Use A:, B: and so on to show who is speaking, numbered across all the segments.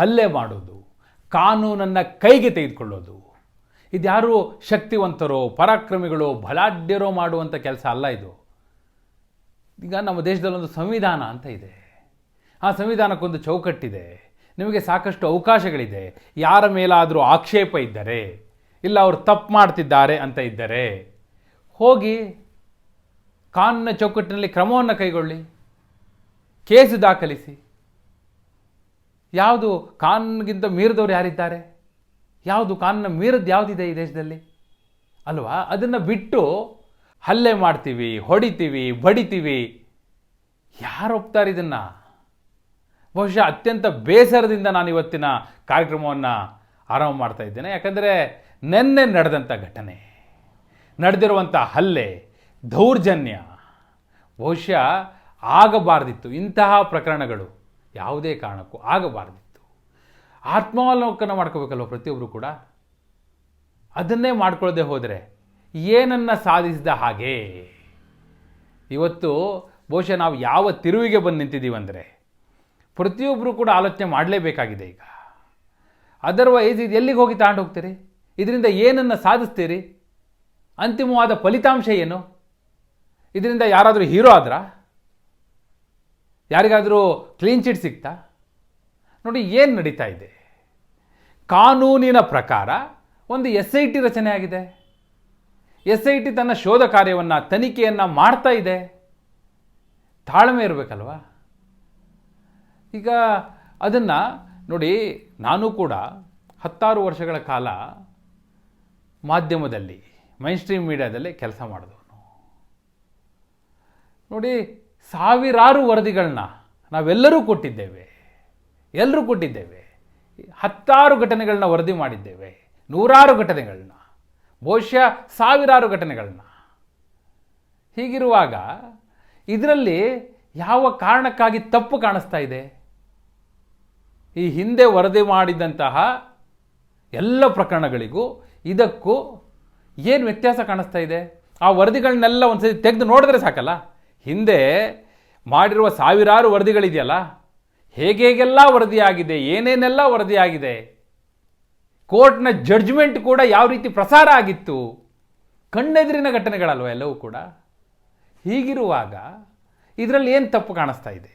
A: ಹಲ್ಲೆ ಮಾಡೋದು, ಕಾನೂನನ್ನು ಕೈಗೆ ತೆಗೆದುಕೊಳ್ಳೋದು. ಇದ್ಯಾರು ಶಕ್ತಿವಂತರೋ, ಪರಾಕ್ರಮಿಗಳು, ಬಲಾಢ್ಯರೋ ಮಾಡುವಂಥ ಕೆಲಸ ಅಲ್ಲ ಇದು. ಈಗ ನಮ್ಮ ದೇಶದಲ್ಲೊಂದು ಸಂವಿಧಾನ ಅಂತ ಇದೆ. ಆ ಸಂವಿಧಾನಕ್ಕೊಂದು ಚೌಕಟ್ಟಿದೆ. ನಿಮಗೆ ಸಾಕಷ್ಟು ಅವಕಾಶಗಳಿದೆ. ಯಾರ ಮೇಲಾದರೂ ಆಕ್ಷೇಪ ಇದ್ದರೆ, ಇಲ್ಲ ಅವರು ತಪ್ಪು ಮಾಡ್ತಿದ್ದಾರೆ ಅಂತ ಇದ್ದರೆ, ಹೋಗಿ ಕಾನೂನಿನ ಚೌಕಟ್ಟಿನಲ್ಲಿ ಕ್ರಮವನ್ನು ಕೈಗೊಳ್ಳಿ. ಕೇಸು ದಾಖಲಿಸಿ. ಯಾವುದು ಕಾನೂನಿಗಿಂತ ಮೀರಿದವರು ಯಾರಿದ್ದಾರೆ? ಯಾವುದು ಕಾನೂನ ಮೀರದ್ದು ಯಾವುದಿದೆ ಈ ದೇಶದಲ್ಲಿ? ಅಲ್ವಾ? ಅದನ್ನು ಬಿಟ್ಟು ಹಲ್ಲೆ ಮಾಡ್ತೀವಿ, ಹೊಡಿತೀವಿ, ಬಡಿತೀವಿ. ಯಾರು ಒಪ್ತಾರೆ ಇದನ್ನು? ಬಹುಶಃ ಅತ್ಯಂತ ಬೇಸರದಿಂದ ನಾನು ಇವತ್ತಿನ ಕಾರ್ಯಕ್ರಮವನ್ನು ಆರಂಭ ಮಾಡ್ತಾ ಇದ್ದೇನೆ. ಯಾಕಂದರೆ ನಿನ್ನೆ ನಡೆದಂಥ ಘಟನೆ ನಡೆದಿರುವಂಥ ಹಲ್ಲೆ, ದೌರ್ಜನ್ಯ, ಬಹುಶಃ ಆಗಬಾರ್ದಿತ್ತು. ಇಂತಹ ಪ್ರಕರಣಗಳು ಯಾವುದೇ ಕಾರಣಕ್ಕೂ ಆಗಬಾರದಿತ್ತು. ಆತ್ಮಾವಲೋಕನ ಮಾಡ್ಕೋಬೇಕಲ್ವ ಪ್ರತಿಯೊಬ್ಬರು ಕೂಡ? ಅದನ್ನೇ ಮಾಡ್ಕೊಳ್ಳದೆ ಹೋದರೆ ಏನನ್ನು ಸಾಧಿಸಿದ ಹಾಗೆ? ಇವತ್ತು ಬಹುಶಃ ನಾವು ಯಾವ ತಿರುವಿಗೆ ಬಂದು ನಿಂತಿದ್ದೀವಿ ಅಂದರೆ ಪ್ರತಿಯೊಬ್ಬರು ಕೂಡ ಆಲೋಚನೆ ಮಾಡಲೇಬೇಕಾಗಿದೆ ಈಗ. ಅದರ್ವೈಸ್ ಇದು ಎಲ್ಲಿಗೆ ಹೋಗಿ ತಗೊಂಡು ಹೋಗ್ತೀರಿ? ಇದರಿಂದ ಏನನ್ನು ಸಾಧಿಸ್ತೀರಿ? ಅಂತಿಮವಾದ ಫಲಿತಾಂಶ ಏನು? ಇದರಿಂದ ಯಾರಾದರೂ ಹೀರೋ ಆದ್ರಾ? ಯಾರಿಗಾದರೂ ಕ್ಲೀನ್ ಚಿಟ್ ಸಿಗ್ತಾ? ನೋಡಿ, ಏನು ನಡೀತಾ ಇದೆ? ಕಾನೂನಿನ ಪ್ರಕಾರ ಒಂದು ಎಸ್ ಐ ಟಿ ರಚನೆ ಆಗಿದೆ. ಎಸ್ ಐ ಟಿ ತನ್ನ ಶೋಧ ಕಾರ್ಯವನ್ನು, ತನಿಖೆಯನ್ನು ಮಾಡ್ತಾ ಇದೆ. ತಾಳ್ಮೆ ಇರಬೇಕಲ್ವಾ? ಈಗ ಅದನ್ನು ನೋಡಿ, ನಾನು ಕೂಡ ಹತ್ತಾರು ವರ್ಷಗಳ ಕಾಲ ಮಾಧ್ಯಮದಲ್ಲಿ ಮೈನ್ ಸ್ಟ್ರೀಮ್ ಮೀಡಿಯಾದಲ್ಲಿ ಕೆಲಸ ಮಾಡಿದವನು. ನೋಡಿ ಸಾವಿರಾರು ವರದಿಗಳನ್ನ ನಾವೆಲ್ಲರೂ ಕೊಟ್ಟಿದ್ದೇವೆ. ಎಲ್ಲರೂ ಕೊಟ್ಟಿದ್ದೇವೆ. ಹತ್ತಾರು ಘಟನೆಗಳನ್ನ ವರದಿ ಮಾಡಿದ್ದೇವೆ. ನೂರಾರು ಘಟನೆಗಳನ್ನ. ಬಹುಶಃ ಸಾವಿರಾರು ಘಟನೆಗಳನ್ನ. ಹೀಗಿರುವಾಗ ಇದರಲ್ಲಿ ಯಾವ ಕಾರಣಕ್ಕಾಗಿ ತಪ್ಪು ಕಾಣಿಸ್ತಾ ಇದೆ? ಈ ಹಿಂದೆ ವರದಿ ಮಾಡಿದಂತಹ ಎಲ್ಲ ಪ್ರಕರಣಗಳಿಗೂ ಇದಕ್ಕೂ ಏನು ವ್ಯತ್ಯಾಸ ಕಾಣಿಸ್ತಾ ಇದೆ? ಆ ವರದಿಗಳನ್ನೆಲ್ಲ ಒಂದ್ಸತಿ ತೆಗೆದು ನೋಡಿದ್ರೆ ಸಾಕಲ್ಲ? ಹಿಂದೆ ಮಾಡಿರುವ ಸಾವಿರಾರು ವರದಿಗಳಿದೆಯಲ್ಲ, ಹೇಗೆ ಹೇಗೆಲ್ಲ ವರದಿಯಾಗಿದೆ, ಏನೇನೆಲ್ಲ ವರದಿಯಾಗಿದೆ, ಕೋರ್ಟ್ನ ಜಡ್ಜ್ಮೆಂಟ್ ಕೂಡ ಯಾವ ರೀತಿ ಪ್ರಸಾರ ಆಗಿತ್ತು, ಕಣ್ಣೆದುರಿನ ಘಟನೆಗಳಲ್ವ ಎಲ್ಲವೂ ಕೂಡ. ಹೀಗಿರುವಾಗ ಇದರಲ್ಲಿ ಏನು ತಪ್ಪು ಕಾಣಿಸ್ತಾ ಇದೆ?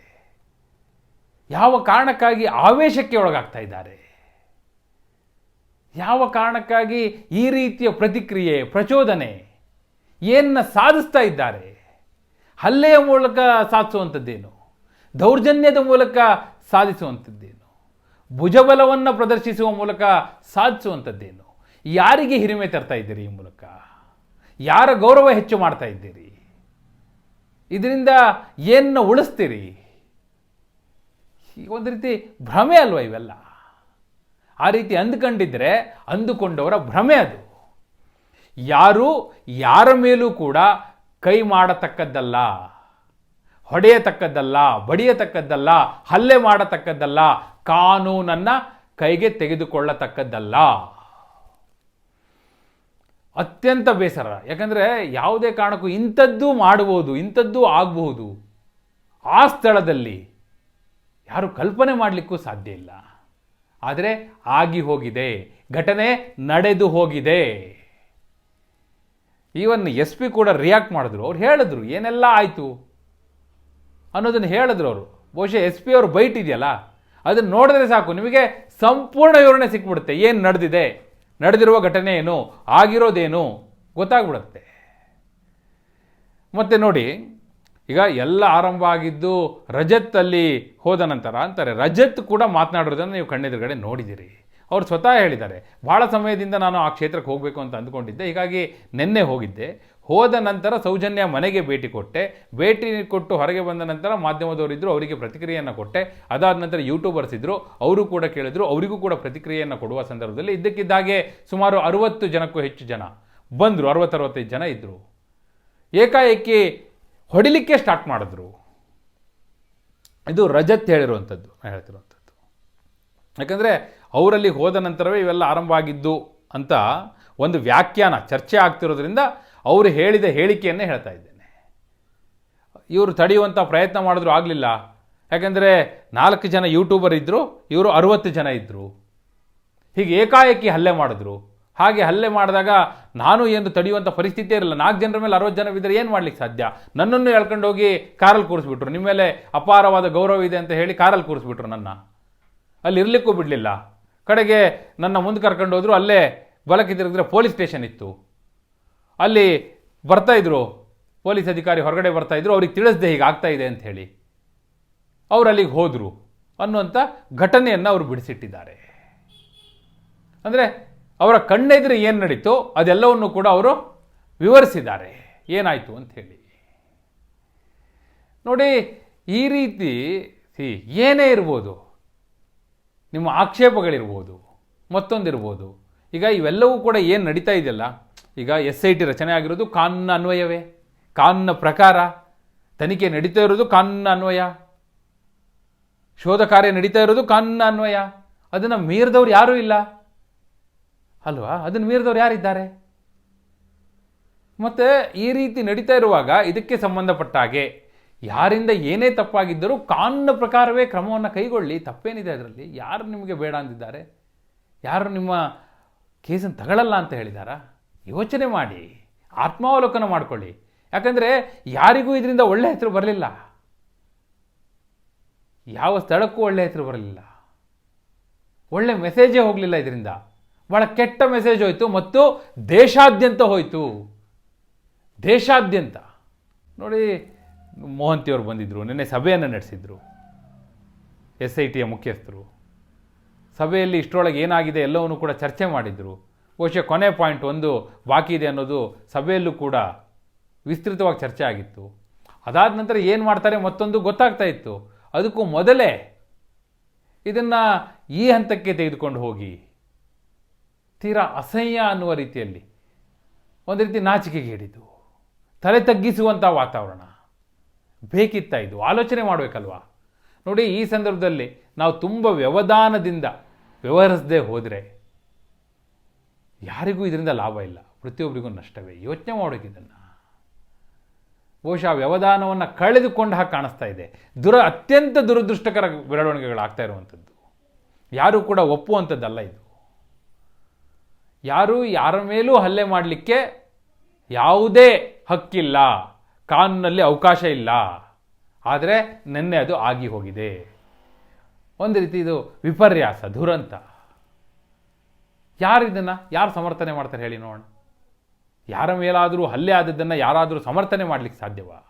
A: ಯಾವ ಕಾರಣಕ್ಕಾಗಿ ಆವೇಶಕ್ಕೆ ಒಳಗಾಗ್ತಾ ಇದ್ದಾರೆ? ಯಾವ ಕಾರಣಕ್ಕಾಗಿ ಈ ರೀತಿಯ ಪ್ರತಿಕ್ರಿಯೆ, ಪ್ರಚೋದನೆ ಏನನ್ನ ಸಾಧಿಸ್ತಾ ಇದ್ದಾರೆ? ಹಲ್ಲೆಯ ಮೂಲಕ ಸಾಧಿಸುವಂಥದ್ದೇನು? ದೌರ್ಜನ್ಯದ ಮೂಲಕ ಸಾಧಿಸುವಂಥದ್ದೇನು? ಭುಜಬಲವನ್ನು ಪ್ರದರ್ಶಿಸುವ ಮೂಲಕ ಸಾಧಿಸುವಂಥದ್ದೇನು? ಯಾರಿಗೆ ಹಿರಿಮೆ ತರ್ತಾ ಇದ್ದೀರಿ ಈ ಮೂಲಕ? ಯಾರ ಗೌರವ ಹೆಚ್ಚು ಮಾಡ್ತಾ ಇದ್ದೀರಿ? ಇದರಿಂದ ಏನನ್ನ ಉಳಿಸ್ತೀರಿ? ಒಂದು ರೀತಿ ಭ್ರಮೆ ಅಲ್ವ ಇವೆಲ್ಲ? ಆ ರೀತಿ ಅಂದುಕೊಂಡಿದ್ರೆ ಅಂದುಕೊಂಡವರ ಭ್ರಮೆ ಅದು. ಯಾರು, ಯಾರ ಮೇಲೂ ಕೂಡ ಕೈ ಮಾಡತಕ್ಕದ್ದಲ್ಲ, ಹೊಡೆಯತಕ್ಕದ್ದಲ್ಲ, ಬಡಿಯತಕ್ಕದ್ದಲ್ಲ, ಹಲ್ಲೆ ಮಾಡತಕ್ಕದ್ದಲ್ಲ, ಕಾನೂನನ್ನು ಕೈಗೆ ತೆಗೆದುಕೊಳ್ಳತಕ್ಕದ್ದಲ್ಲ. ಅತ್ಯಂತ ಬೇಸರ. ಯಾಕಂದರೆ ಯಾವುದೇ ಕಾರಣಕ್ಕೂ ಇಂಥದ್ದು ಮಾಡಬಹುದು ಇಂಥದ್ದು ಆಗಬಹುದು. ಆ ಸ್ಥಳದಲ್ಲಿ ಯಾರು ಕಲ್ಪನೆ ಮಾಡಲಿಕ್ಕೂ ಸಾಧ್ಯ ಇಲ್ಲ. ಆದರೆ ಆಗಿ ಹೋಗಿದೆ. ಘಟನೆ ನಡೆದು ಹೋಗಿದೆ. ಈವನ್ ಎಸ್ ಪಿ ಕೂಡ ರಿಯಾಕ್ಟ್ ಮಾಡಿದ್ರು. ಅವ್ರು ಹೇಳಿದ್ರು, ಏನೆಲ್ಲ ಆಯಿತು? ಅನ್ನೋದನ್ನು ಹೇಳಿದ್ರು ಅವರು. ಬಹುಶಃ ಎಸ್ ಪಿ ಅವರು ಬೈಟ್ ಇದೆಯಲ್ಲ? ಅದನ್ನು ನೋಡಿದ್ರೆ ಸಾಕು, ನಿಮಗೆ ಸಂಪೂರ್ಣ ವಿವರಣೆ ಸಿಕ್ಬಿಡುತ್ತೆ. ಏನು ನಡೆದಿದೆ? ನಡೆದಿರುವ ಘಟನೆ ಏನು? ಆಗಿರೋದೇನು? ಗೊತ್ತಾಗ್ಬಿಡುತ್ತೆ. ಮತ್ತೆ ನೋಡಿ, ಈಗ ಎಲ್ಲ ಆರಂಭ ಆಗಿದ್ದು ರಜತ್ ಅಲ್ಲಿ ಹೋದ ನಂತರ ಅಂತಾರೆ. ರಜತ್ ಕೂಡ ಮಾತನಾಡಿರೋದನ್ನು ನೀವು ಕಣ್ಣೆದುರುಗಡೆ ನೋಡಿದ್ದೀರಿ ಅವ್ರು ಸ್ವತಃ ಹೇಳಿದ್ದಾರೆ. ಭಾಳ ಸಮಯದಿಂದ ನಾನು ಆ ಕ್ಷೇತ್ರಕ್ಕೆ ಹೋಗಬೇಕು ಅಂತ ಅಂದ್ಕೊಂಡಿದ್ದೆ. ಹೀಗಾಗಿ ನಿನ್ನೆ ಹೋಗಿದ್ದೆ. ಹೋದ ನಂತರ ಸೌಜನ್ಯ ಮನೆಗೆ ಭೇಟಿ ಕೊಟ್ಟೆ. ಭೇಟಿ ಕೊಟ್ಟು ಹೊರಗೆ ಬಂದ ನಂತರ ಮಾಧ್ಯಮದವರಿದ್ದರು ಅವರಿಗೆ ಪ್ರತಿಕ್ರಿಯೆಯನ್ನು ಕೊಟ್ಟೆ. ಅದಾದ ನಂತರ ಯೂಟ್ಯೂಬರ್ಸ್ ಇದ್ದರು ಅವರು ಕೂಡ ಕೇಳಿದ್ರು, ಅವರಿಗೂ ಕೂಡ ಪ್ರತಿಕ್ರಿಯೆಯನ್ನು ಕೊಡುವ ಸಂದರ್ಭದಲ್ಲಿ ಇದ್ದಕ್ಕಿದ್ದಾಗೆ ಸುಮಾರು ಅರುವತ್ತು ಜನಕ್ಕೂ ಹೆಚ್ಚು ಜನ ಬಂದರು. ಅರವತ್ತರವತ್ತೈದು ಜನ ಇದ್ದರು ಏಕಾಏಕಿ ಹೊಡಿಲಿಕ್ಕೆ ಸ್ಟಾರ್ಟ್ ಮಾಡಿದ್ರು. ಇದು ರಜತ್ ಹೇಳಿರುವಂಥದ್ದು ನಾನು ಹೇಳ್ತಿರುವಂಥದ್ದು ಯಾಕಂದರೆ ಅವರಲ್ಲಿ ಹೋದ ನಂತರವೇ ಇವೆಲ್ಲ ಆರಂಭ ಆಗಿದ್ದು ಅಂತ ಒಂದು ವ್ಯಾಖ್ಯಾನ ಚರ್ಚೆ ಆಗ್ತಿರೋದ್ರಿಂದ ಅವರು ಹೇಳಿದ ಹೇಳಿಕೆಯನ್ನೇ ಹೇಳ್ತಾ ಇದ್ದೇನೆ. ಇವರು ತಡೆಯುವಂಥ ಪ್ರಯತ್ನ ಮಾಡಿದ್ರು ಆಗಲಿಲ್ಲ. ಯಾಕೆಂದರೆ ನಾಲ್ಕು ಜನ ಯೂಟ್ಯೂಬರ್ ಇದ್ದರು ಇವರು ಅರುವತ್ತು ಜನ ಇದ್ದರು ಹೀಗೆ ಏಕಾಏಕಿ ಹಲ್ಲೆ ಮಾಡಿದ್ರು. ಹಾಗೆ ಹಲ್ಲೆ ಮಾಡಿದಾಗ ನಾನು ಏನು ತಡೆಯುವಂಥ ಪರಿಸ್ಥಿತಿ ಇರಲ್ಲ. ನಾಲ್ಕು ಜನರ ಮೇಲೆ ಅರವತ್ತು ಜನ ಬಿದ್ದರೆ ಏನು ಮಾಡ್ಲಿಕ್ಕೆ ಸಾಧ್ಯ? ನನ್ನನ್ನು ಎಳ್ಕೊಂಡು ಹೋಗಿ ಕಾರಲ್ಲಿ ಕೂರಿಸ್ಬಿಟ್ರು. ನಿಮ್ಮ ಮೇಲೆ ಅಪಾರವಾದ ಗೌರವ ಇದೆ ಅಂತ ಹೇಳಿ ಕಾರಲ್ಲಿ ಕೂರಿಸ್ಬಿಟ್ರು ನನ್ನ. ಅಲ್ಲಿ ಇರಲಿಕ್ಕೂ ಬಿಡಲಿಲ್ಲ. ಕಡೆಗೆ ನನ್ನ ಮುಂದೆ ಕರ್ಕೊಂಡು ಹೋದ್ರು ಅಲ್ಲೇ ಬಲಕ್ಕೆ ತಿರುಗಿದ್ರೆ ಪೊಲೀಸ್ ಸ್ಟೇಷನ್ ಇತ್ತು. ಅಲ್ಲಿ ಬರ್ತಾ ಇದ್ರು, ಪೊಲೀಸ್ ಅಧಿಕಾರಿ ಹೊರಗಡೆ ಬರ್ತಾ ಇದ್ರು, ಅವ್ರಿಗೆ ತಿಳಿಸ್ದೆ ಹೀಗೆ ಆಗ್ತಾ ಇದೆ ಅಂತ ಹೇಳಿ. ಅವ್ರು ಅಲ್ಲಿಗೆ ಹೋದರು. ಅನ್ನುವಂಥ ಘಟನೆಯನ್ನು ಅವರು ಬಿಡಿಸಿಟ್ಟಿದ್ದಾರೆ. ಅಂದರೆ ಅವರ ಕಣ್ಣೆದುರು ಏನು ನಡೀತು ಅದೆಲ್ಲವನ್ನು ಕೂಡ ಅವರು ವಿವರಿಸಿದ್ದಾರೆ. ಏನಾಯಿತು ಅಂತ ಹೇಳಿ. ನೋಡಿ, ಈ ರೀತಿ ಏನೇ ಇರ್ಬೋದು ನಿಮ್ಮ ಆಕ್ಷೇಪಗಳಿರ್ಬೋದು, ಮತ್ತೊಂದಿರ್ಬೋದು. ಈಗ ಇವೆಲ್ಲವೂ ಕೂಡ ಏನು ನಡೀತಾ ಇದೆಯಲ್ಲ? ಈಗ ಎಸ್ ಐ ಟಿ ರಚನೆ ಆಗಿರೋದು ಕಾನೂನಿನ ಅನ್ವಯವೇ. ಕಾನೂನಿನ ಪ್ರಕಾರ ತನಿಖೆ ನಡೀತಾ ಇರೋದು ಕಾನೂನಿನ ಅನ್ವಯ. ಶೋಧ ಕಾರ್ಯ ನಡೀತಾ ಇರೋದು ಕಾನೂನಿನ ಅನ್ವಯ. ಅದನ್ನು ಮೀರಿದವ್ರು ಯಾರೂ ಇಲ್ಲ. ಅಲ್ವಾ? ಅದನ್ನು ಮೀರಿದವ್ರು ಯಾರಿದ್ದಾರೆ? ಮತ್ತು ಈ ರೀತಿ ನಡೀತಾ ಇರುವಾಗ ಇದಕ್ಕೆ ಸಂಬಂಧಪಟ್ಟ ಹಾಗೆ ಯಾರಿಂದ ಏನೇ ತಪ್ಪಾಗಿದ್ದರೂ ಕಾನೂನು ಪ್ರಕಾರವೇ ಕ್ರಮವನ್ನು ಕೈಗೊಳ್ಳಿ, ತಪ್ಪೇನಿದೆ ಅದರಲ್ಲಿ, ಯಾರು ನಿಮಗೆ ಬೇಡ ಅಂದಿದ್ದಾರೆ? ಯಾರು ನಿಮ್ಮ ಕೇಸನ್ನು ತಗೊಳ್ಳಲ್ಲ ಅಂತ ಹೇಳಿದಾರಾ? ಯೋಚನೆ ಮಾಡಿ, ಆತ್ಮಾವಲೋಕನ ಮಾಡಿಕೊಳ್ಳಿ. ಯಾಕಂದರೆ ಯಾರಿಗೂ ಇದರಿಂದ ಒಳ್ಳೆ ಹೆಸರು ಬರಲಿಲ್ಲ. ಯಾವ ಸ್ಥಳಕ್ಕೂ ಒಳ್ಳೆ ಹೆಸರು ಬರಲಿಲ್ಲ. ಒಳ್ಳೆ ಮೆಸೇಜೇ ಹೋಗಲಿಲ್ಲ ಇದರಿಂದ. ಭಾಳ ಕೆಟ್ಟ ಮೆಸೇಜ್ ಹೋಯಿತು ಮತ್ತು ದೇಶಾದ್ಯಂತ ಹೋಯಿತು. ದೇಶಾದ್ಯಂತ. ನೋಡಿ ಮೋಹಂತಿಯವರು ಬಂದಿದ್ದರು ನಿನ್ನೆ ಸಭೆಯನ್ನು ನಡೆಸಿದ್ರು ಎಸ್ ಐ ಟಿಯ ಮುಖ್ಯಸ್ಥರು. ಸಭೆಯಲ್ಲಿ ಇಷ್ಟರೊಳಗೆ ಏನಾಗಿದೆ ಎಲ್ಲವನ್ನು ಕೂಡ ಚರ್ಚೆ ಮಾಡಿದರು. ಬಹುಶಃ ಕೊನೆ ಪಾಯಿಂಟ್ ಒಂದು ಬಾಕಿ ಇದೆ ಅನ್ನೋದು ಸಭೆಯಲ್ಲೂ ಕೂಡ ವಿಸ್ತೃತವಾಗಿ ಚರ್ಚೆ ಆಗಿತ್ತು. ಅದಾದ ನಂತರ ಏನು ಮಾಡ್ತಾರೆ ಮತ್ತೊಂದು ಗೊತ್ತಾಗ್ತಾ ಇತ್ತು. ಅದಕ್ಕೂ ಮೊದಲೇ ಇದನ್ನು ಈ ಹಂತಕ್ಕೆ ತೆಗೆದುಕೊಂಡು ಹೋಗಿ. ತೀರಾ ಅಸಹ್ಯ ಅನ್ನುವ ರೀತಿಯಲ್ಲಿ ಒಂದು ರೀತಿ ನಾಚಿಕೆಗೆ ಹಿಡಿದು ತಲೆ ತಗ್ಗಿಸುವಂಥ ವಾತಾವರಣ. ಬೇಕಿತ್ತ ಇದು? ಆಲೋಚನೆ ಮಾಡಬೇಕಲ್ವಾ? ನೋಡಿ, ಈ ಸಂದರ್ಭದಲ್ಲಿ ನಾವು ತುಂಬ ವ್ಯವಧಾನದಿಂದ ವ್ಯವಹರಿಸದೆ ಹೋದರೆ ಯಾರಿಗೂ ಇದರಿಂದ ಲಾಭ ಇಲ್ಲ. ಪ್ರತಿಯೊಬ್ಬರಿಗೂ ನಷ್ಟವೇ. ಯೋಚನೆ ಮಾಡೋಕಿದ್ದನ್ನು ಬಹುಶಃ ವ್ಯವಧಾನವನ್ನು ಕಳೆದುಕೊಂಡು ಹಾಗೆ ಕಾಣಿಸ್ತಾ ಇದೆ. ದುರ, ಅತ್ಯಂತ ದುರದೃಷ್ಟಕರ ಬೆಳವಣಿಗೆಗಳಾಗ್ತಾ ಇರುವಂಥದ್ದು. ಯಾರೂ ಕೂಡ ಒಪ್ಪುವಂಥದ್ದಲ್ಲ ಇದು. ಯಾರೂ ಯಾರ ಮೇಲೂ ಹಲ್ಲೆ ಮಾಡಲಿಕ್ಕೆ ಯಾವುದೇ ಹಕ್ಕಿಲ್ಲ. ಕಾನೂನಲ್ಲಿ ಅವಕಾಶ ಇಲ್ಲ. ಆದರೆ ನಿನ್ನೆ ಅದು ಆಗಿ ಹೋಗಿದೆ. ಒಂದು ರೀತಿ ಇದು ವಿಪರ್ಯಾಸ, ದುರಂತ. ಯಾರು ಇದನ್ನು, ಯಾರು ಸಮರ್ಥನೆ ಮಾಡ್ತಾರೆ ಹೇಳಿ ನೋಡೋಣ. ಯಾರ ಮೇಲಾದರೂ ಹಲ್ಲೆ ಆದದ್ದನ್ನು ಯಾರಾದರೂ ಸಮರ್ಥನೆ ಮಾಡಲಿಕ್ಕೆ ಸಾಧ್ಯವಾ?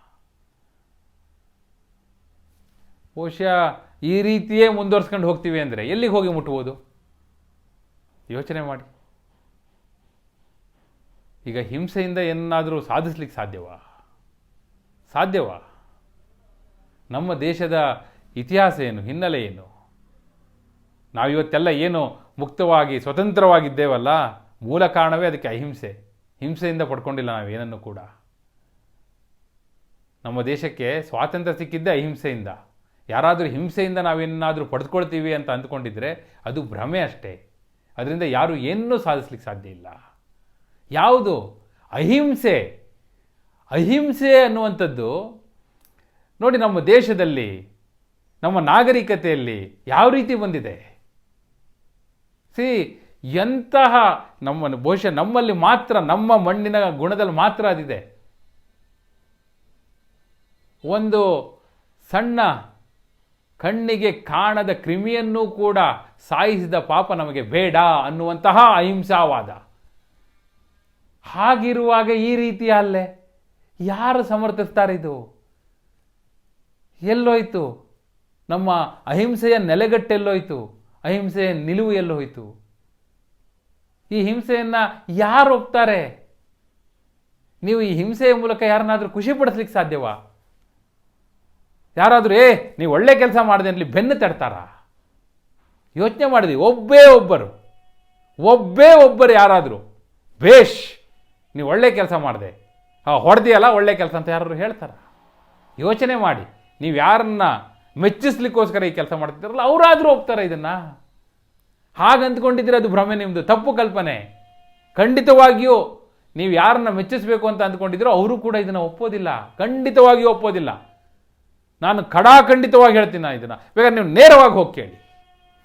A: ಬಹುಶಃ ಈ ರೀತಿಯೇ ಮುಂದುವರ್ಸ್ಕೊಂಡು ಹೋಗ್ತೀವಿ ಅಂದರೆ ಎಲ್ಲಿಗೆ ಹೋಗಿ ಮುಟ್ಬೋದು? ಯೋಚನೆ ಮಾಡಿ. ಈಗ ಹಿಂಸೆಯಿಂದ ಏನಾದರೂ ಸಾಧಿಸ್ಲಿಕ್ಕೆ ಸಾಧ್ಯವಾ? ಸಾಧ್ಯವಾ? ನಮ್ಮ ದೇಶದ ಇತಿಹಾಸ ಏನು, ಹಿನ್ನೆಲೆ ಏನು? ನಾವಿವತ್ತೆಲ್ಲ ಏನು ಮುಕ್ತವಾಗಿ, ಸ್ವತಂತ್ರವಾಗಿದ್ದೇವಲ್ಲ? ಮೂಲ ಕಾರಣವೇ ಅದಕ್ಕೆ ಅಹಿಂಸೆ. ಹಿಂಸೆಯಿಂದ ಪಡ್ಕೊಂಡಿಲ್ಲ ನಾವೇನನ್ನು ಕೂಡ. ನಮ್ಮ ದೇಶಕ್ಕೆ ಸ್ವಾತಂತ್ರ್ಯ ಸಿಕ್ಕಿದ್ದೇ ಅಹಿಂಸೆಯಿಂದ. ಯಾರಾದರೂ ಹಿಂಸೆಯಿಂದ ನಾವೇನಾದರೂ ಪಡೆದುಕೊಳ್ತೀವಿ ಅಂತ ಅಂದ್ಕೊಂಡಿದ್ರೆ ಅದು ಭ್ರಮೆ ಅಷ್ಟೇ. ಅದರಿಂದ ಯಾರು ಏನೂ ಸಾಧಿಸ್ಲಿಕ್ಕೆ ಸಾಧ್ಯ ಇಲ್ಲ. ಯಾವುದು? ಅಹಿಂಸೆ. ಅಹಿಂಸೆ ಅನ್ನುವಂಥದ್ದು ನೋಡಿ ನಮ್ಮ ದೇಶದಲ್ಲಿ, ನಮ್ಮ ನಾಗರಿಕತೆಯಲ್ಲಿ ಯಾವ ರೀತಿ ಬಂದಿದೆ? ಸಿ, ಎಂತಹ ನಮ್ಮ ಬಹುಶಃ ನಮ್ಮಲ್ಲಿ ಮಾತ್ರ, ನಮ್ಮ ಮಣ್ಣಿನ ಗುಣದಲ್ಲಿ ಮಾತ್ರ ಅದಿದೆ. ಒಂದು ಸಣ್ಣ ಕಣ್ಣಿಗೆ ಕಾಣದ ಕ್ರಿಮಿಯನ್ನೂ ಕೂಡ ಸಾಯಿಸಿದ ಪಾಪ ನಮಗೆ ಬೇಡ ಅನ್ನುವಂತಹ ಅಹಿಂಸಾವಾದ. ಹಾಗಿರುವಾಗ ಈ ರೀತಿಯ ಅಲ್ಲೇ? ಯಾರು ಸಮರ್ಥಿಸ್ತಾರೆ ಇದು? ಎಲ್ಲೋಯ್ತು? ನಮ್ಮ ಅಹಿಂಸೆಯ ನೆಲೆಗಟ್ಟೆಲ್ಲೋಯ್ತು ಅಹಿಂಸೆಯ ನಿಲುವು ಎಲ್ಲೋಯ್ತು? ಈ ಹಿಂಸೆಯನ್ನು ಯಾರು ಒಪ್ತಾರೆ? ನೀವು ಈ ಹಿಂಸೆಯ ಮೂಲಕ ಯಾರನ್ನಾದರೂ ಖುಷಿ ಪಡಿಸ್ಲಿಕ್ಕೆ ಸಾಧ್ಯವಾ? ಯಾರಾದರೂ, ಏ, ನೀವು ಒಳ್ಳೆ ಕೆಲಸ ಮಾಡಿದೆ ಅಲ್ಲಿ ಬೆನ್ನು ತಡ್ತಾರಾ? ಯೋಚನೆ ಮಾಡಿದ್ವಿ. ಒಬ್ಬೇ ಒಬ್ಬರು. ಒಬ್ಬೇ ಒಬ್ಬರು ಯಾರಾದರೂ ಭೇಷ್ ನೀವು ಒಳ್ಳೆ ಕೆಲಸ ಮಾಡಿದೆ. ಹೊಡೆದಿಯಲ್ಲ, ಒಳ್ಳೆ ಕೆಲಸ ಅಂತ ಯಾರು ಹೇಳ್ತಾರೆ? ಯೋಚನೆ ಮಾಡಿ. ನೀವು ಯಾರನ್ನ ಮೆಚ್ಚಿಸ್ಲಿಕ್ಕೋಸ್ಕರ ಈ ಕೆಲಸ ಮಾಡ್ತಿದ್ದಾರಲ್ಲ, ಅವರಾದರೂ ಹೋಗ್ತಾರೆ ಇದನ್ನು. ಹಾಗಂದ್ಕೊಂಡಿದ್ರೆ ಅದು ಭ್ರಮೆ ನಿಮ್ಮದು ತಪ್ಪು ಕಲ್ಪನೆ. ಖಂಡಿತವಾಗಿಯೂ ನೀವು ಯಾರನ್ನ ಮೆಚ್ಚಿಸಬೇಕು ಅಂತ ಅಂದ್ಕೊಂಡಿದ್ರೋ ಅವರು ಕೂಡ ಇದನ್ನು ಒಪ್ಪೋದಿಲ್ಲ. ಖಂಡಿತವಾಗಿಯೂ ಒಪ್ಪೋದಿಲ್ಲ. ನಾನು ಖಡಾಖಂಡಿತವಾಗಿ ಹೇಳ್ತೀನಿ ನಾನು ಇದನ್ನು. ಬೇಕಾದ್ರೆ ನೀವು ನೇರವಾಗಿ ಹೋಗಿ ಕೇಳಿ.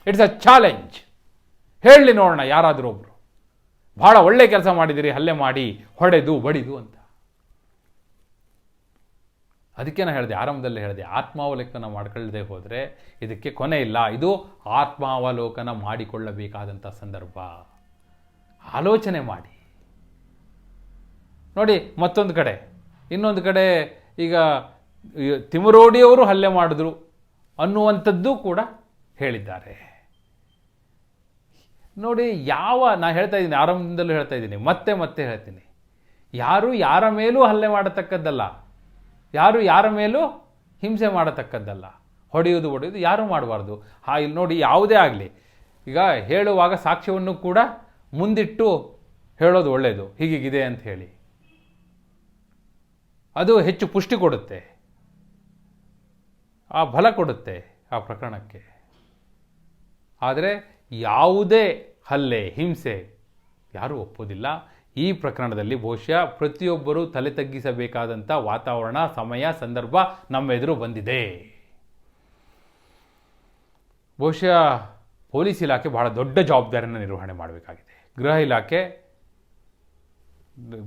A: ಇಟ್ಸ್ ಅ ಚಾಲೆಂಜ್ ಹೇಳಿ ನೋಡೋಣ ಯಾರಾದರೂ ಒಬ್ಬರು ಭಾಳ ಒಳ್ಳೆ ಕೆಲಸ ಮಾಡಿದಿರಿ, ಹಲ್ಲೆ ಮಾಡಿ, ಹೊಡೆದು, ಬಡಿದು ಅಂತ. ಅದಕ್ಕೆ ನಾನು ಹೇಳಿದೆ, ಆರಂಭದಲ್ಲಿ ಹೇಳಿದೆ, ಆತ್ಮಾವಲೋಕನ ಮಾಡ್ಕೊಳ್ಳದೆ ಹೋದರೆ ಇದಕ್ಕೆ ಕೊನೆ ಇಲ್ಲ. ಇದು ಆತ್ಮಾವಲೋಕನ ಮಾಡಿಕೊಳ್ಳಬೇಕಾದಂಥ ಸಂದರ್ಭ. ಆಲೋಚನೆ ಮಾಡಿ. ನೋಡಿ, ಮತ್ತೊಂದು ಕಡೆ, ಇನ್ನೊಂದು ಕಡೆ ಈಗ ತಿಮರೋಡಿಯವರು ಹಲ್ಲೆ ಮಾಡಿದ್ರು ಅನ್ನುವಂಥದ್ದು ಕೂಡ ಹೇಳಿದ್ದಾರೆ. ನೋಡಿ, ಯಾವ ನಾನು ಹೇಳ್ತಾ ಇದ್ದೀನಿ, ಆರಂಭದಿಂದಲೂ ಹೇಳ್ತಾ ಇದ್ದೀನಿ, ಮತ್ತೆ ಮತ್ತೆ ಹೇಳ್ತೀನಿ. ಯಾರು ಯಾರ ಮೇಲೂ ಹಲ್ಲೆ ಮಾಡತಕ್ಕದ್ದಲ್ಲ ಯಾರು ಯಾರ ಮೇಲೂ ಹಿಂಸೆ ಮಾಡತಕ್ಕದ್ದಲ್ಲ. ಹೊಡೆಯುವುದು ಹೊಡೆಯುವುದು ಯಾರೂ ಮಾಡಬಾರ್ದು. ಹಾ, ಇಲ್ಲಿ ನೋಡಿ, ಯಾವುದೇ ಆಗಲಿ, ಈಗ ಹೇಳುವಾಗ ಸಾಕ್ಷ್ಯವನ್ನು ಕೂಡ ಮುಂದಿಟ್ಟು ಹೇಳೋದು ಒಳ್ಳೆಯದು ಹೀಗೀಗಿದೆ ಅಂತ ಹೇಳಿ. ಅದು ಹೆಚ್ಚು ಪುಷ್ಟಿ ಕೊಡುತ್ತೆ. ಆ ಬಲ ಕೊಡುತ್ತೆ ಆ ಪ್ರಕರಣಕ್ಕೆ. ಆದರೆ ಯಾವುದೇ ಹಲ್ಲೆ, ಹಿಂಸೆ ಯಾರೂ ಒಪ್ಪೋದಿಲ್ಲ ಈ ಪ್ರಕರಣದಲ್ಲಿ ಬಹುಶಃ ಪ್ರತಿಯೊಬ್ಬರೂ ತಲೆ ತಗ್ಗಿಸಬೇಕಾದಂಥ ವಾತಾವರಣ, ಸಮಯ, ಸಂದರ್ಭ ನಮ್ಮ ಎದುರು ಬಂದಿದೆ. ಬಹುಶಃ ಪೊಲೀಸ್ ಇಲಾಖೆ ಬಹಳ ದೊಡ್ಡ ಜವಾಬ್ದಾರಿಯನ್ನು ನಿರ್ವಹಣೆ ಮಾಡಬೇಕಾಗಿದೆ. ಗೃಹ ಇಲಾಖೆ,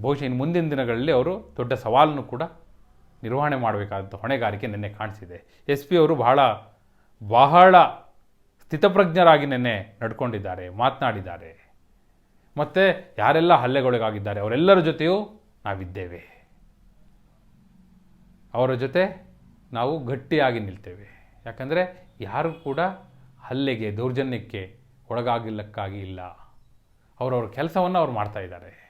A: ಬಹುಶಃ ಇನ್ನು ಮುಂದಿನ ದಿನಗಳಲ್ಲಿ ಅವರು ದೊಡ್ಡ ಸವಾಲನ್ನು ಕೂಡ ನಿರ್ವಹಣೆ ಮಾಡಬೇಕಾದಂಥ ಹೊಣೆಗಾರಿಕೆ ನಿನ್ನೆ ಕಾಣಿಸಿದೆ. ಎಸ್ ಪಿ ಅವರು ಬಹಳ ಬಹಳ ಸ್ಥಿತಪ್ರಜ್ಞರಾಗಿ ನಿನ್ನೆ ನಡ್ಕೊಂಡಿದ್ದಾರೆ, ಮಾತನಾಡಿದ್ದಾರೆ. ಮತ್ತು ಯಾರೆಲ್ಲ ಹಲ್ಲೆಗೊಳಗಾಗಿದ್ದಾರೆ, ಅವರೆಲ್ಲರ ಜೊತೆಯೂ ನಾವಿದ್ದೇವೆ. ಅವರ ಜೊತೆ ನಾವು ಗಟ್ಟಿಯಾಗಿ ನಿಲ್ತೇವೆ. ಯಾಕಂದರೆ ಯಾರು ಕೂಡ ಹಲ್ಲೆಗೆ, ದೌರ್ಜನ್ಯಕ್ಕೆ ಒಳಗಾಗಿಲ್ಲಕ್ಕಾಗಿ ಇಲ್ಲ. ಅವರವ್ರ ಕೆಲಸವನ್ನು ಅವ್ರು ಮಾಡ್ತಾ ಇದ್ದಾರೆ.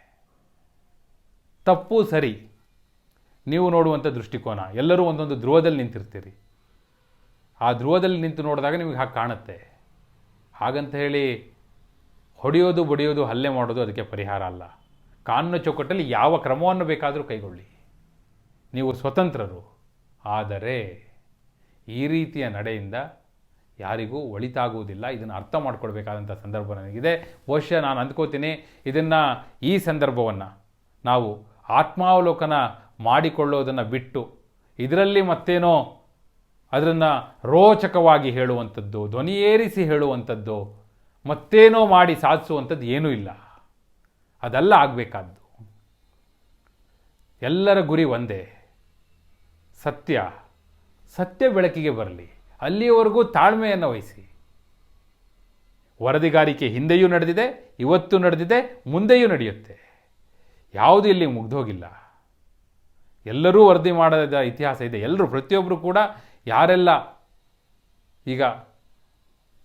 A: ತಪ್ಪು ಸರಿ. ನೀವು ನೋಡುವಂಥ ದೃಷ್ಟಿಕೋನ, ಎಲ್ಲರೂ ಒಂದೊಂದು ಧ್ರುವದಲ್ಲಿ ನಿಂತಿರ್ತೀರಿ. ಆ ಧ್ರುವದಲ್ಲಿ ನಿಂತು ನೋಡಿದಾಗ ನಿಮಗೆ ಹಾಗೆ ಕಾಣುತ್ತೆ. ಹಾಗಂತ ಹೇಳಿ ಹೊಡೆಯೋದು, ಬಡಿಯೋದು, ಹಲ್ಲೆ ಮಾಡೋದು ಅದಕ್ಕೆ ಪರಿಹಾರ ಅಲ್ಲ. ಕಾನೂನು ಚೌಕಟ್ಟಲ್ಲಿ ಯಾವ ಕ್ರಮವನ್ನು ಬೇಕಾದರೂ ಕೈಗೊಳ್ಳಿ. ನೀವು ಸ್ವತಂತ್ರರು. ಆದರೆ ಈ ರೀತಿಯ ನಡೆಯಿಂದ ಯಾರಿಗೂ ಒಳಿತಾಗುವುದಿಲ್ಲ. ಇದನ್ನು ಅರ್ಥ ಮಾಡ್ಕೊಳ್ಬೇಕಾದಂಥ ಸಂದರ್ಭ ನನಗಿದೆ. ಬಹುಶಃ ನಾನು ಅಂದ್ಕೋತೀನಿ, ಇದನ್ನು ಈ ಸಂದರ್ಭವನ್ನು ನಾವು ಆತ್ಮಾವಲೋಕನ ಮಾಡಿಕೊಳ್ಳೋದನ್ನು ಬಿಟ್ಟು ಇದರಲ್ಲಿ ಮತ್ತೇನೋ ಅದನ್ನು ರೋಚಕವಾಗಿ ಹೇಳುವಂಥದ್ದು, ಧ್ವನಿಯೇರಿಸಿ ಹೇಳುವಂಥದ್ದು ಮತ್ತೇನೋ ಮಾಡಿ ಸಾಧಿಸುವಂಥದ್ದು ಏನೂ ಇಲ್ಲ. ಅದೆಲ್ಲ ಆಗಬೇಕಾದ್ದು. ಎಲ್ಲರ ಗುರಿ ಒಂದೇ. ಸತ್ಯ. ಸತ್ಯ ಬೆಳಕಿಗೆ ಬರಲಿ. ಅಲ್ಲಿಯವರೆಗೂ ತಾಳ್ಮೆಯನ್ನು ವಹಿಸಿ. ವರದಿಗಾರಿಕೆ ಹಿಂದೆಯೂ ನಡೆದಿದೆ, ಇವತ್ತು ನಡೆದಿದೆ, ಮುಂದೆಯೂ ನಡೆಯುತ್ತೆ. ಯಾವುದು ಇಲ್ಲಿ ಮುಗ್ದೋಗಿಲ್ಲ. ಎಲ್ಲರೂ ವರದಿ ಮಾಡದ ಇತಿಹಾಸ ಇದೆ. ಎಲ್ಲರೂ, ಪ್ರತಿಯೊಬ್ಬರು ಕೂಡ ಯಾರೆಲ್ಲ ಈಗ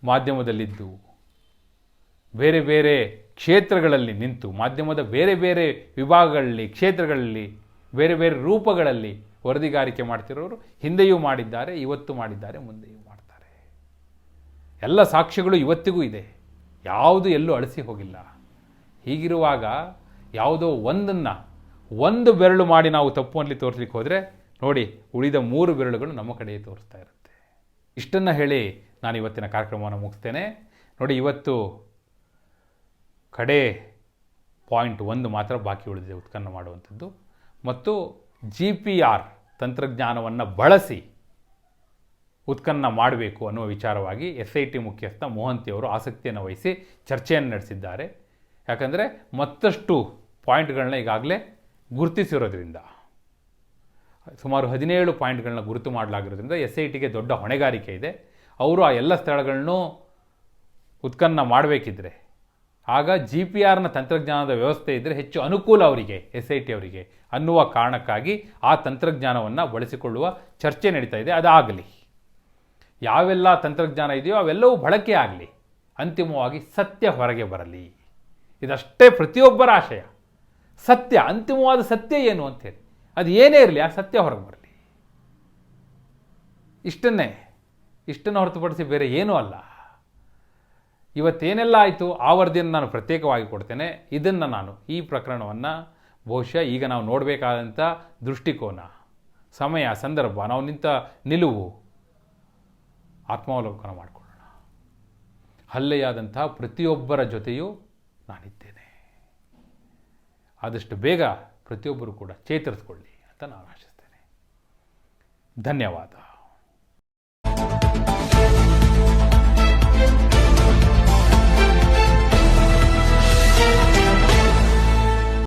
A: ಮಾಧ್ಯಮದಲ್ಲಿದ್ದು ಬೇರೆ ಬೇರೆ ಕ್ಷೇತ್ರಗಳಲ್ಲಿ ನಿಂತು, ಮಾಧ್ಯಮದ ಬೇರೆ ಬೇರೆ ವಿಭಾಗಗಳಲ್ಲಿ, ಕ್ಷೇತ್ರಗಳಲ್ಲಿ, ಬೇರೆ ಬೇರೆ ರೂಪಗಳಲ್ಲಿ ವರದಿಗಾರಿಕೆ ಮಾಡ್ತಿರೋರು ಹಿಂದೆಯೂ ಮಾಡಿದ್ದಾರೆ, ಇವತ್ತು ಮಾಡಿದ್ದಾರೆ, ಮುಂದೆಯೂ ಮಾಡ್ತಾರೆ. ಎಲ್ಲ ಸಾಕ್ಷ್ಯಗಳು ಇವತ್ತಿಗೂ ಇದೆ. ಯಾವುದು ಎಲ್ಲೂ ಅಳಿಸಿ ಹೋಗಿಲ್ಲ. ಹೀಗಿರುವಾಗ ಯಾವುದೋ ಒಂದನ್ನು, ಒಂದು ಬೆರಳು ಮಾಡಿ ನಾವು ತಪ್ಪು ಅಲ್ಲಿ ತೋರಿಸ್ಲಿಕ್ಕೆ ಹೋದರೆ, ನೋಡಿ, ಉಳಿದ ಮೂರು ಬೆರಳುಗಳು ನಮ್ಮ ಕಡೆಯೇ ತೋರಿಸ್ತಾ ಇರುತ್ತೆ. ಇಷ್ಟನ್ನು ಹೇಳಿ ನಾನು ಇವತ್ತಿನ ಕಾರ್ಯಕ್ರಮವನ್ನು ಮುಗಿಸ್ತೇನೆ. ನೋಡಿ, ಇವತ್ತು ಕಡೆ ಪಾಯಿಂಟ್ ಒಂದು ಮಾತ್ರ ಬಾಕಿ ಉಳಿದಿದೆ ಉತ್ಪನ್ನ ಮಾಡುವಂಥದ್ದು. ಮತ್ತು ಜಿ ಪಿ ಆರ್ ತಂತ್ರಜ್ಞಾನವನ್ನು ಬಳಸಿ ಉತ್ಪನ್ನ ಮಾಡಬೇಕು ಅನ್ನುವ ವಿಚಾರವಾಗಿ ಎಸ್ ಐ ಟಿ ಮುಖ್ಯಸ್ಥ ಮೋಹಂತಿಯವರು ಆಸಕ್ತಿಯನ್ನು ವಹಿಸಿ ಚರ್ಚೆಯನ್ನು ನಡೆಸಿದ್ದಾರೆ. ಯಾಕಂದರೆ ಮತ್ತಷ್ಟು ಪಾಯಿಂಟ್ಗಳನ್ನ ಈಗಾಗಲೇ ಗುರುತಿಸಿರೋದ್ರಿಂದ, ಸುಮಾರು ಹದಿನೇಳು ಪಾಯಿಂಟ್ಗಳನ್ನ ಗುರುತು ಮಾಡಲಾಗಿರೋದ್ರಿಂದ ಎಸ್ ಐ ಟಿಗೆ ದೊಡ್ಡ ಹೊಣೆಗಾರಿಕೆ ಇದೆ. ಅವರು ಆ ಎಲ್ಲ ಸ್ಥಳಗಳನ್ನು ಉತ್ಪನ್ನ ಮಾಡಬೇಕಿದ್ರೆ ಆಗ ಜಿ ಪಿ ಆರ್ನ ತಂತ್ರಜ್ಞಾನದ ವ್ಯವಸ್ಥೆ ಇದ್ದರೆ ಹೆಚ್ಚು ಅನುಕೂಲ ಅವರಿಗೆ ಎಸ್ ಐ ಟಿ ಅವರಿಗೆ ಅನ್ನುವ ಕಾರಣಕ್ಕಾಗಿ ಆ ತಂತ್ರಜ್ಞಾನವನ್ನು ಬಳಸಿಕೊಳ್ಳುವ ಚರ್ಚೆ ನಡೀತಾ ಇದೆ, ಅದಾಗಲಿ. ಯಾವೆಲ್ಲ ತಂತ್ರಜ್ಞಾನ ಇದೆಯೋ ಅವೆಲ್ಲವೂ ಬಳಕೆ ಆಗಲಿ, ಅಂತಿಮವಾಗಿ ಸತ್ಯ ಹೊರಗೆ ಬರಲಿ. ಇದಷ್ಟೇ ಪ್ರತಿಯೊಬ್ಬರ ಆಶಯ. ಸತ್ಯ, ಅಂತಿಮವಾದ ಸತ್ಯ ಏನು ಅಂತೇಳಿ ಅದು ಏನೇ ಇರಲಿ, ಆ ಸತ್ಯ ಹೊರಗೆ ಬರಲಿ. ಇಷ್ಟನ್ನೇ. ಇಷ್ಟನ್ನು ಹೊರತುಪಡಿಸಿ ಬೇರೆ ಏನೂ ಅಲ್ಲ. ಇವತ್ತೇನೆಲ್ಲ ಆಯಿತು, ಆ ವರದಿಯನ್ನು ನಾನು ಪ್ರತ್ಯೇಕವಾಗಿ ಕೊಡ್ತೇನೆ. ಇದನ್ನು ನಾನು ಈ ಪ್ರಕರಣವನ್ನು ಬಹುಶಃ ಈಗ ನಾವು ನೋಡಬೇಕಾದಂಥ ದೃಷ್ಟಿಕೋನ, ಸಮಯ, ಸಂದರ್ಭ, ನಾವು ನಿಂತ ನಿಲುವು ಆತ್ಮಾವಲೋಕನ ಮಾಡಿಕೊಳ್ಳೋಣ. ಹಲ್ಲೆಯಾದಂಥ ಪ್ರತಿಯೊಬ್ಬರ ಜೊತೆಯೂ ನಾನಿದ್ದೇನೆ. ಆದಷ್ಟು ಬೇಗ ಪ್ರತಿಯೊಬ್ಬರು ಕೂಡ ಚೇತರಿಸ್ಕೊಳ್ಳಿ ಅಂತ ನಾನು ಆಶಿಸ್ತೇನೆ. ಧನ್ಯವಾದ.